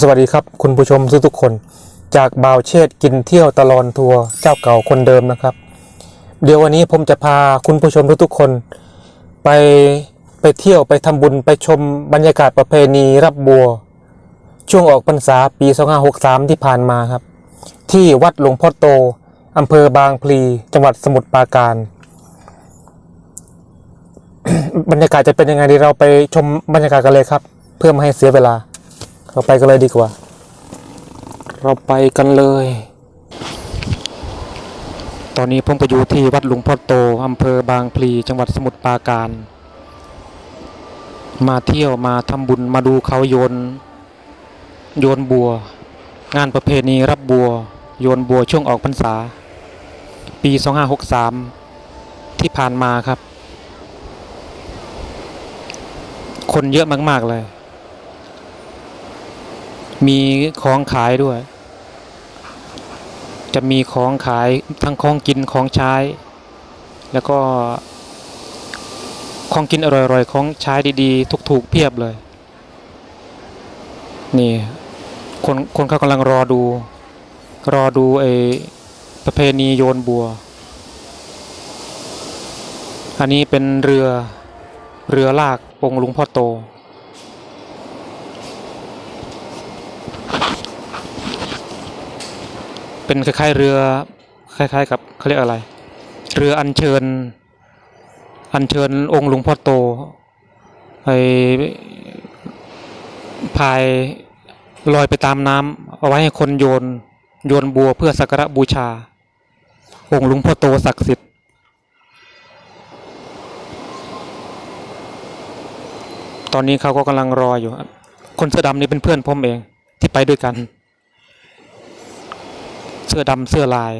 สวัสดีครับ คุณผู้ชมทุกคน จากบ่าวเชษกินเที่ยวตลอนทัวร์เจ้าเก่าคนเดิมนะครับ เดี๋ยววันนี้ผมจะพาคุณผู้ชมทุกคน ไปไปเที่ยวไปทำบุญไปชมบรรยากาศประเพณีรับบัว ช่วงออกพรรษาปี2563 ที่ผ่านมาครับ ที่วัดหลวงพ่อโตอำเภอบางพลี จังหวัดสมุทรปราการ บรรยากาศจะเป็นยังไงดีเราไปชมบรรยากาศกันเลยครับ เพื่อไม่ให้เสียเวลา เราไปกันเลยดีกว่า เราไปกันเลย ตอนนี้ผมก็อยู่ที่วัดหลวงพ่อโตอำเภอบางพลีจังหวัดสมุทรปราการ มาเที่ยวมาทำบุญมาดูเขาโยน โยนบัว งานประเพณีรับบัว โยนบัวช่วงออกพรรษา ปี 2563 ที่ผ่านมาครับ คนเยอะมาก ๆ เลย มีของขายด้วย จะมีของขายทั้งของกินของใช้ แล้วก็ของกินอร่อยๆ ของใช้ดีๆ ถูกๆ เพียบเลย นี่คนคนเขากำลังรอดู รอดูไอ้ประเพณีโยนบัว อันนี้เป็นเรือเรือลากองค์หลุงพ่อโต เป็นคล้ายๆเรือ คล้ายๆกับเขาเรียกอะไร เรืออัญเชิญ อัญเชิญองค์หลวงพ่อโตไปพายลอยไปตามน้ำเอาไว้ให้คนโยน โยนบัวเพื่อสักการะบูชา องค์หลวงพ่อโตศักดิ์สิทธิ์ตอนนี้เขาก็กำลังรออยู่ คนเสื้อดำนี่เป็นเพื่อนผมเองที่ไปด้วยกัน สื้อดำเสื้อลาย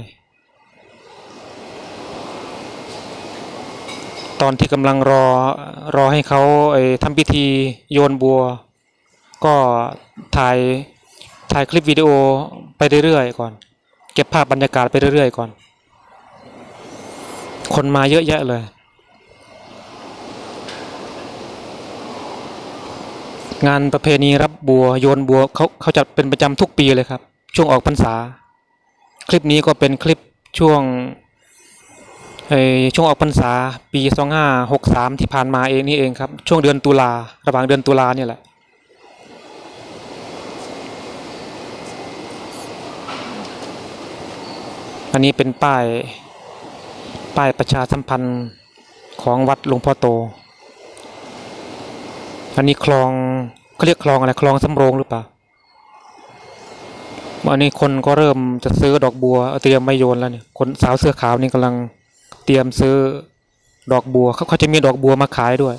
ตอนที่กำลังรอรอให้เขาไอ้ทำพิธีโยนบัว ก็ถ่ายถ่ายคลิปวิดีโอไปเรื่อยๆก่อน เก็บภาพบรรยากาศไปเรื่อยๆก่อน คนมาเยอะแยะเลย งานประเพณีรับบัวโยนบัวเขาเขาจัดเป็นประจำทุกปีเลยครับ ช่วงออกพรรษา คลิปนี้ก็เป็นคลิปช่วงเอช่วงออกพรรษาปี2563ที่ผ่านมาเองนี่เองครับ ช่วงเดือนตุลาระหว่างเดือนตุลาเนี่ยแหละอันนี้เป็นป้ายป้ายประชาสัมพันธ์ของวัดหลวงพ่อโต อันนี้คลองเขาเรียกคลองอะไรคลองสำโรงหรือเปล่า อันนี้คนก็เริ่มจะซื้อดอกบัวเตรียมไม่โยนแล้วเนี่ยคนสาวเสื้อขาวนี่กำลังเตรียมซื้อดอกบัวเขาเขาจะมีดอกบัวมาขายด้วย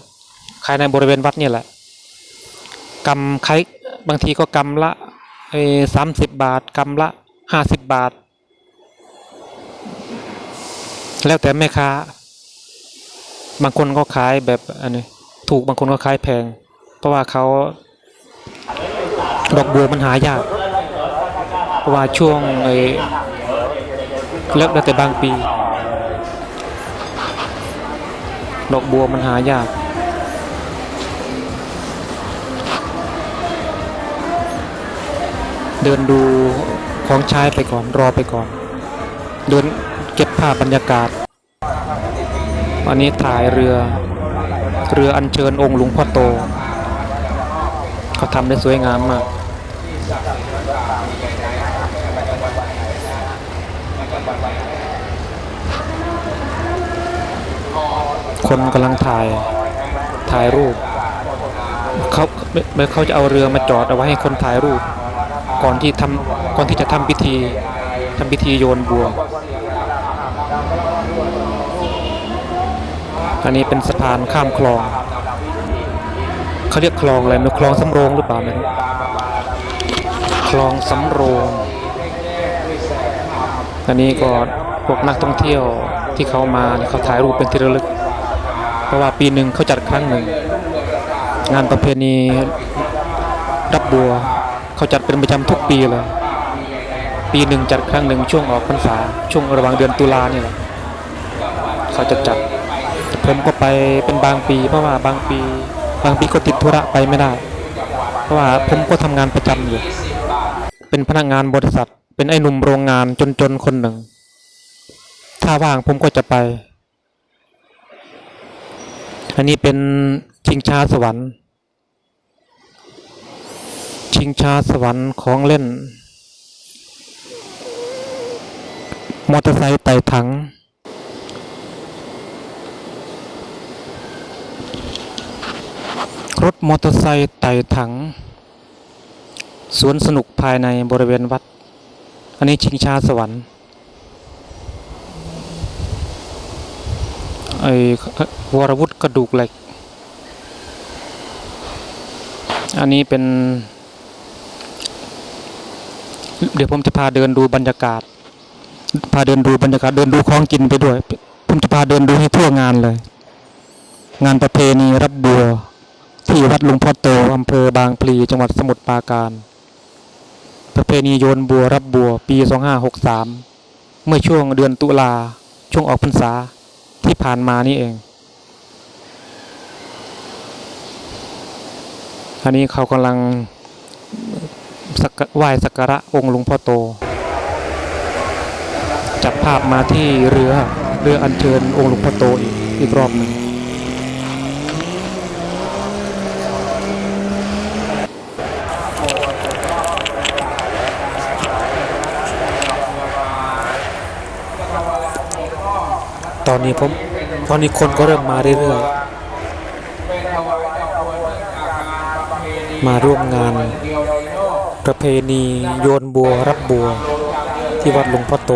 ขายในบริเวณวัดเนี่ยแหละกำไข่บางทีก็กำละสามสิบบาทกำละห้าสิบบาท แล้วแต่แม่ค้า บางคนก็ขายแบบอันนี้ถูกบางคนก็ขายแพง เพราะว่าเขาดอกบัวมันหายาก เพราะว่าช่วงไอ้เลิกแล้แต่บางปี ดอกบัวมันหายากเดินดูของใช้ไปก่อนรอไปก่อน เดินเก็บภาพบรรยากาศ วันนี้ถ่ายเรือ เรืออัญเชิญองค์หลวงพ่อโต เขาทำได้สวยงามมาก คนกำลังถ่ายถ่ายรูปเขาไม่เขาจะเอาเรือมาจอดเอาไว้ให้คนถ่ายรูป ก่อนที่ทำก่อนที่จะทำพิธีทำพิธีโยนบัว อันนี้เป็นสะพานข้ามคลอง เขาเรียกคลองอะไรม่รู้คลองสำโรงหรือเปล่าไม่รู้คลองสำโรง อันนี้ก็พวกนักท่องเที่ยว ที่เขามาเขาถ่ายรูปเป็นที่ระลึก เพราะว่าปีหนึ่งเขาจัดครั้งหนึ่ง งานประเพณีรับบัวเขาจัดเป็นประจำทุกปีเลย ปีหนึ่งจัดครั้งหนึ่งช่วงออกพรรษาช่วงระหว่างเดือนตุลาเนี่ยแหละเขาจะจัดผมก็ไปเป็นบางปี เพราะว่าบางปี บางปีก็ติดธุระไปไม่ได้ เพราะว่าผมก็ทำงานประจำอยู่ เป็นพนักงานบริษัท เป็นไอ้หนุ่มโรงงานจนๆคนหนึ่ง ถ้าว่างผมก็จะไป อันนี้เป็นชิงช้าสวรรค์ ชิงช้าสวรรค์ของเล่น มอเตอร์ไซค์ไต่ถัง รถมอเตอร์ไซค์ไต่ถัง สวนสนุกภายในบริเวณวัด อันนี้ชิงช้าสวรรค์ ไอ้วรวุฒิกระดูกเหล็ก อันนี้เป็น เดี๋ยวผมจะพาเดินดูบรรยากาศ พาเดินดูบรรยากาศเดินดูของกินไปด้วย ผมจะพาเดินดูให้ทั่วงานเลย งานประเพณีรับบัว ที่วัดหลวงพ่อโตอำเภอบางพลีจังหวัดสมุทรปราการ ประเพณีโยนบัวรับบัว ปี 2563 เมื่อช่วงเดือนตุลาช่วงออกพรรษา ที่ผ่านมานี่เอง อันนี้เขากำลังไหว้สักการะองค์หลวงพ่อโต จับภาพมาที่เรือเรืออัญเชิญองค์หลวงพ่อโตอีกอีกรอบหนึ่ง อนนี้ผมตอนนี้คนก็เริ่มมาเรื่อยๆมาร่วมงาน ประเพณีโยนบัวรับบัว ที่วัดหลวงพ่อโต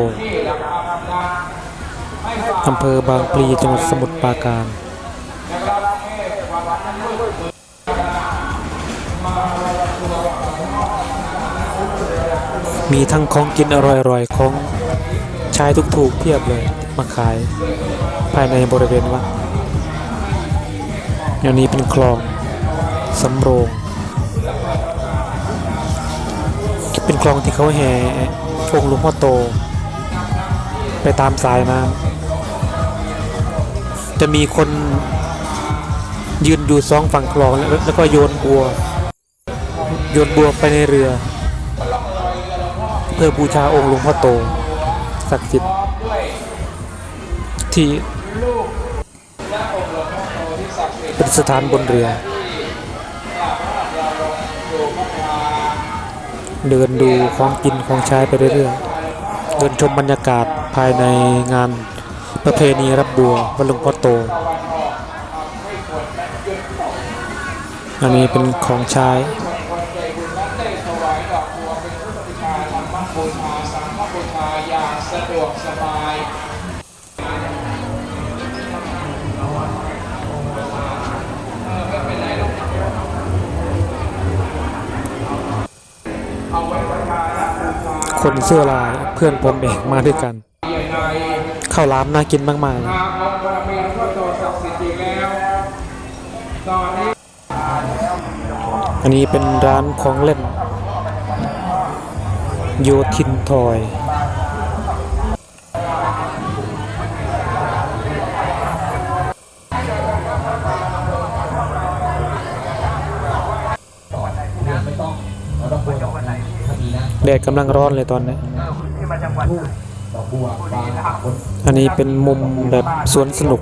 อำเภอบางพลีจังหวัดสมุทรปราการมีทั้งของกินอร่อยๆของ ใช้ถูกๆเพียบเลยมาขาย ภายในบริเวณวัดอย่างนี้เป็นคลองสำโรง เป็นคลองที่เขาแห่องค์หลวงพ่อโต ไปตามสายน้ำจะมีคนยืนอยู่สองฝั่งคลองแล้วแล้วก็โยนบัว โยนบัวไปในเรือ เพื่อบูชาองค์หลวงพ่อโต ศักดิ์สิทธิ์ที่เป็นสถานบนเรือ เดินดูของกินของใช้ไปเรื่อยๆ เดินชมบรรยากาศภายในงานประเพณีรับบัววัดหลวงพ่อโต อันนี้เป็นของใช้ คนเสื้อลายเพื่อนผมเองมาด้วยกัน ข้าวล้ามน่ากินมากๆเลยอันนี้เป็นร้านของเล่น โยทินทอย แดดกำลังร้อนเลยตอนนี้อันนี้เป็นมุมแบบสวนสนุก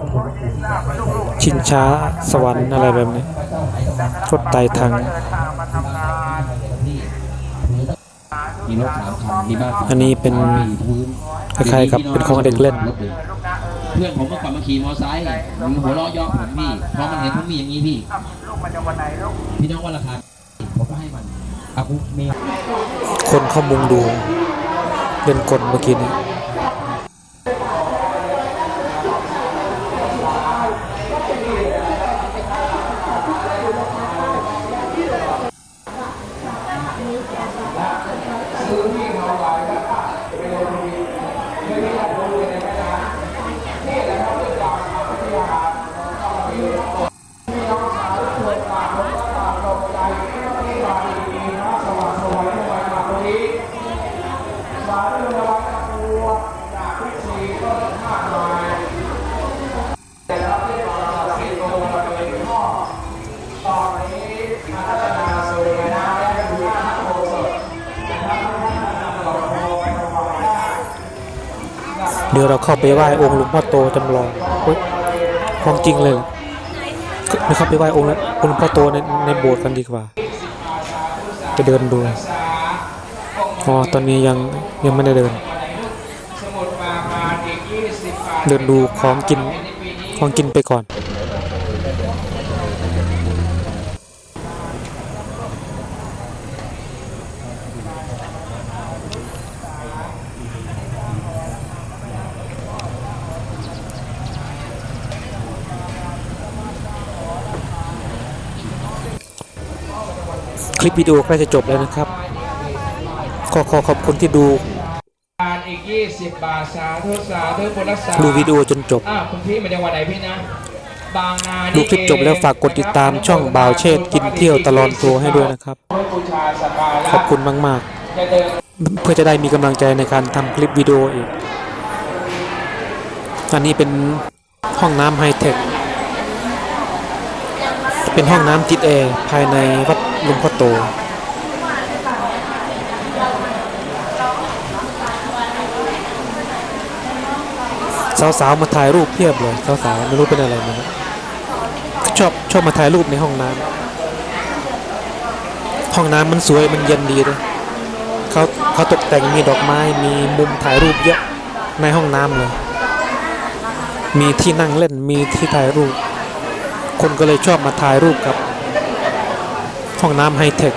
ชิงช้าสวรรค์อะไรแบบนี้รถไต่ทางอันนี้เป็นคล้ายๆกับเป็นของเด็กเล่นเพื่อนผมก็กลับมาขี่มอไซค์มันหัวเราะเย่อผมพี่เพราะมันเห็นผมมีอย่างนี้พี่ พี่น้องวันราคาผมก็ให้มันอากุเมย์ คนเข้ามุงดู เป็นกลเมื่อกี้นี้ เดี๋ยวเราเข้าไปไหว้องค์หลวงพ่อโตจำลองของจริงเลยเหรอไม่เข้าไปไหว้องค์แล้วองค์หลวงพ่อโตในในโบสถ์กันดีกว่า ไปเดินดูอ๋อตอนนี้ยังยังไม่ได้เดิน เดินดูของกินของกินไปก่อน ลิปวิดีโอใกล้จะจบแล้วนะครับ ขอขอขอบคุณที่ดูบาทอีก20บาทสาธุสาธุบุญรักษาดูวิดีโอจนจบอ้าวคุณพี่มาจากวันไหนพี่นะบางนาดูคลิปจบแล้วฝากกดติดตามช่องบ่าวเชษฐ์กินเที่ยวตลอดทัวร์ให้ด้วยนะครับบูชาสักการะขอบคุณมากจะเดินๆเพื่อจะได้มีกำลังใจในการทำคลิปวิดีโออีกอันนี้เป็นห้องน้ำไฮเทค เป็นห้องน้ำติดแอร์ภายในวัดห ลุงพ่อโตสาวๆมาถ่ายรูปเพียบเลยสาวๆไม่รู้เป็นอะไรนะชอบชอบมาถ่ายรูปในห้องน้ำห้องน้ำมันสวยมันเย็นดีเลยเขาเขาตกแต่งมีดอกไม้มีมุมถ่ายรูปเยอะในห้องน้ำเลย มีที่นั่งเล่นมีที่ถ่ายรูป คนก็เลยชอบมาถ่ายรูปกับ ห้องน้ำไฮเทค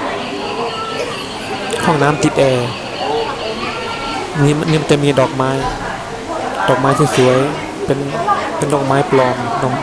ห้องน้ำติดแอร์ นี่มันนี่มันจะมีดอกไม้ ดอกไม้ที่สวย เป็น เป็นดอกไม้ปลอมดอก